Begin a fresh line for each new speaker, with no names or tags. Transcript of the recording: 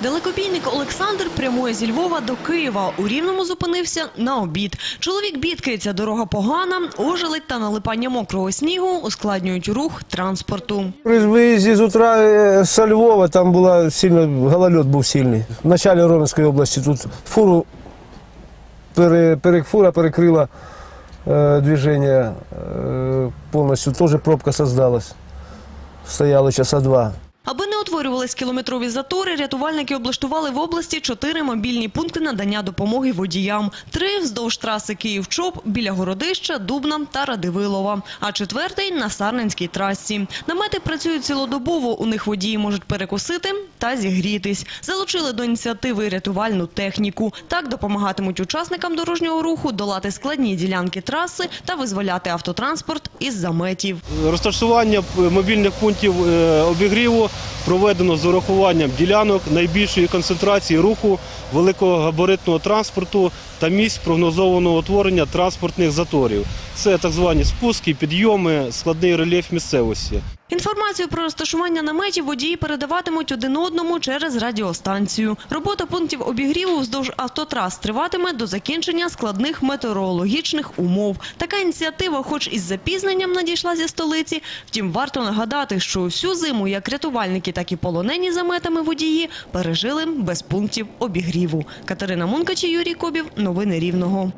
Далекобійник Олександр прямує зі Львова до Києва. У Рівному зупинився на обід. Чоловік бідкається, дорога погана, ожеледь та налипання мокрого снігу ускладнюють рух транспорту.
При виїзді з утра е, з Львова там була сильно, голольот був сильний. В началі Ровенської області тут фуру, пере, пере, фура перекрила е, движення е, повністю, теж пробка создалась. Стояли часа два.
Утворювались кілометрові затори, рятувальники облаштували в області чотири мобільні пункти надання допомоги водіям. Три вздовж траси Київ-Чоп, біля Городища, Дубна та Радивилова. А четвертий на Сарненській трасі. Намети працюють цілодобово. У них водії можуть перекусити та зігрітись. Залучили до ініціативи рятувальну техніку. Так допомагатимуть учасникам дорожнього руху долати складні ділянки траси та визволяти автотранспорт із заметів.
Розташування мобільних пунктів е, обігріву проведено з урахуванням ділянок найбільшої концентрації руху великогабаритного транспорту та місць прогнозованого утворення транспортних заторів. Це так звані спуски, підйоми, складний рельєф місцевості.
Інформацію про розташування наметів водії передаватимуть один одному через радіостанцію. Робота пунктів обігріву вздовж автотрас триватиме до закінчення складних метеорологічних умов. Така ініціатива, хоч із запізненням надійшла зі столиці. Втім, варто нагадати, що всю зиму як рятувальники, так і полонені заметами водії пережили без пунктів обігріву. Катерина Мункач і Юрій Кобів. Новини Рівного.